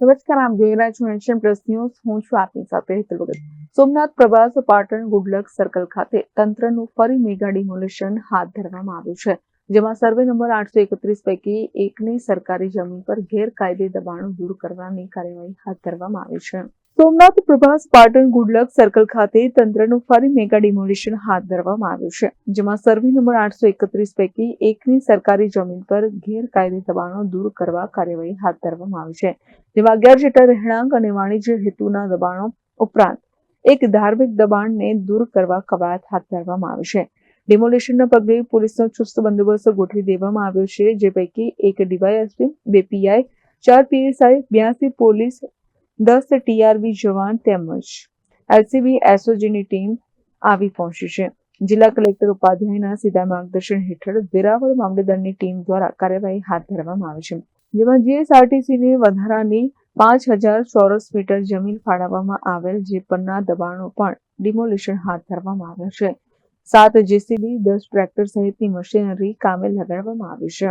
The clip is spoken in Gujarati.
નમસ્કાર, આમ જોઈ રહ્યા છો એશિયન પ્લસ ન્યૂઝ. હું છું આપની સાથે હેતલ ભગત. સોમનાથ પ્રવાસ પાટણ ગુડલક સર્કલ ખાતે તંત્રનું ફરી મેગા ડિમોલિશન હાથ ધરવામાં આવ્યું છે, જેમાં સર્વે નંબર આઠસો એકત્રીસ પૈકી એકની સરકારી જમીન પર ગેરકાયદે દબાણો દૂર કરવાની કાર્યવાહી હાથ ધરવામાં આવી છે. Somnath Prabhas Patan good luck circle ખાતે તંત્રનું ફરી મેગા ડિમોલિશન હાથ ધરવામાં આવ્યું છે, જેમાં સર્વે નંબર આઠસો એકત્રીસ પૈકી એકની સરકારી જમીન પર ગેરકાયદે દબાણો દૂર કરવા કાર્યવાહી હાથ ધરવામાં આવી છે, જેમાં અગિયાર જેટલા રહેણાંક અને વાણિજ્ય હેતુના દબાણો ઉપરાંત એક ધાર્મિક દબાણને દૂર કરવા કવાયત હાથ ધરવામાં આવી છે. ડિમોલિશનના પગલે પોલીસનો ચુસ્ત બંદોબસ્ત ગોઠવી દેવામાં આવ્યો છે, જે પૈકી એક ડીવાયએસપી, બે પીઆઈ, ચાર પીએસઆઈ, બ્યાસી પોલીસ દસ ટીઆરબી જવાન તેમજ એલસીબી, એસઓજીની ટીમ આવી પહોંચી છે. જિલ્લા કલેક્ટર ઉપાધ્યાયના સીધા માર્ગદર્શન હેઠળ વેરાવળ મામલેદારની ટીમ દ્વારા કાર્યવાહી હાથ ધરવામાં આવી છે. જેમાં જીએસઆરટીસીને વધારાની પાંચ હજાર ચોરસ મીટર જમીન ફાળવવામાં આવેલ જે પરના દબાણો પણ ડિમોલિશન હાથ ધરવામાં આવ્યા છે. સાત જેસીબી, દસ ટ્રેક્ટર સહિતની મશીનરી કામે લગાડવામાં આવી છે.